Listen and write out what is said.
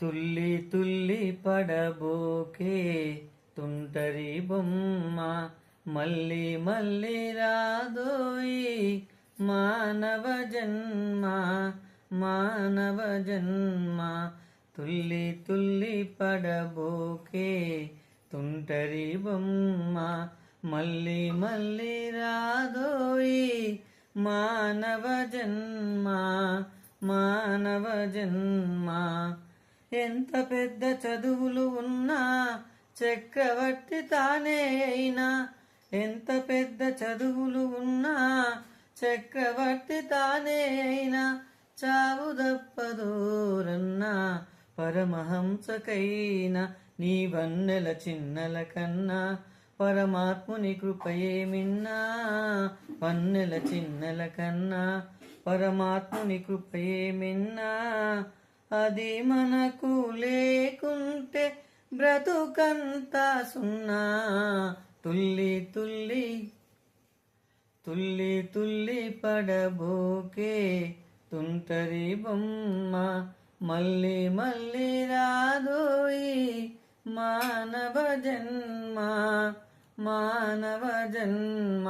తుల్లి తుల్లి పడబోకే తుంటరి బొమ్మ మళ్ళీ మళ్ళీ రాదోయి మానవ జన్మ మానవ జన్మ. తుల్లి తుల్లి పడబోకే తుంటరి బొమ్మ మళ్ళీ మళ్ళీ రాదోయి మానవ జన్మ మానవ జన్మ. ఎంత పెద్ద చదువులు ఉన్నా చక్రవర్తి తానే అయినా. ఎంత పెద్ద చదువులు ఉన్నా చక్రవర్తి తానే అయినా. చావు దప్పదోరన్నా పరమహంసకైనా నీ వన్నెల చిన్నల కన్నా. పరమాత్ముని కృపయే మిన్నా వన్నెల చిన్నల కన్నా. పరమాత్ముని కృపయే మిన్నా అది మనకు లేకుంటే బ్రతుకంతా సున్నా. తుల్లి తుల్లి తుల్లి తుల్లి పడబోకే తుంటరి బొమ్మ. మళ్ళీ మళ్ళీ రాదోయి మానవ జన్మ మానవ జన్మ.